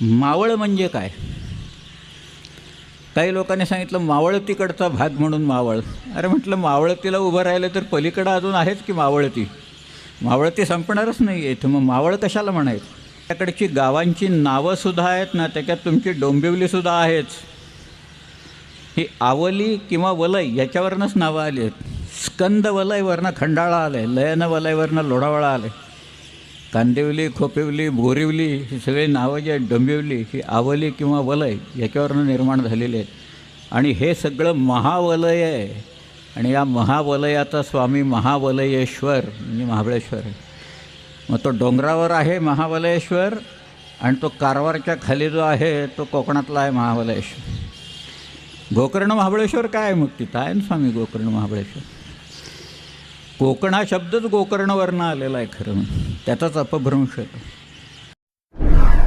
मावळ म्हणजे काय? काही लोकांनी सांगितलं मावळतीकडचा भाग म्हणून मावळ. अरे म्हटलं मावळतीला उभं राहिलं तर पलीकडं अजून आहेच की मावळती मावळती संपणारच नाही आहे. तर मग मावळ कशाला म्हणायचं? त्याकडची गावांची नावंसुद्धा आहेत ना त्याच्यात तुमची डोंबिवलीसुद्धा आहेच. ही आवली किंवा वलय याच्यावरनंच नावं आली आहेत. स्कंद वलयवरनं खंडाळा आलं आहे लयन वलयवरनं लोढावळा आलं आहे कांदिवली खोपिवली बोरिवली ही सगळी नावं जी आहेत डोंबिवली ही आवली किंवा वलय याच्यावरनं निर्माण झालेली आहेत. आणि हे सगळं महावलय आहे. आणि या महावलयाचा स्वामी महावलयेश्वर म्हणजे महाबळेश्वर आहे. मग तो डोंगरावर आहे महावलयेश्वर आणि तो कारवारच्या खाली जो आहे तो कोकणातला आहे महाबलेश्वर गोकर्ण महाबळेश्वर काय आहे मग तिथं? आहे ना स्वामी गोकर्ण महाबळेश्वर. कोकण हा शब्दच गोकर्णवरनं आलेला आहे खरं. त्याचाच अपभ्रंश आहे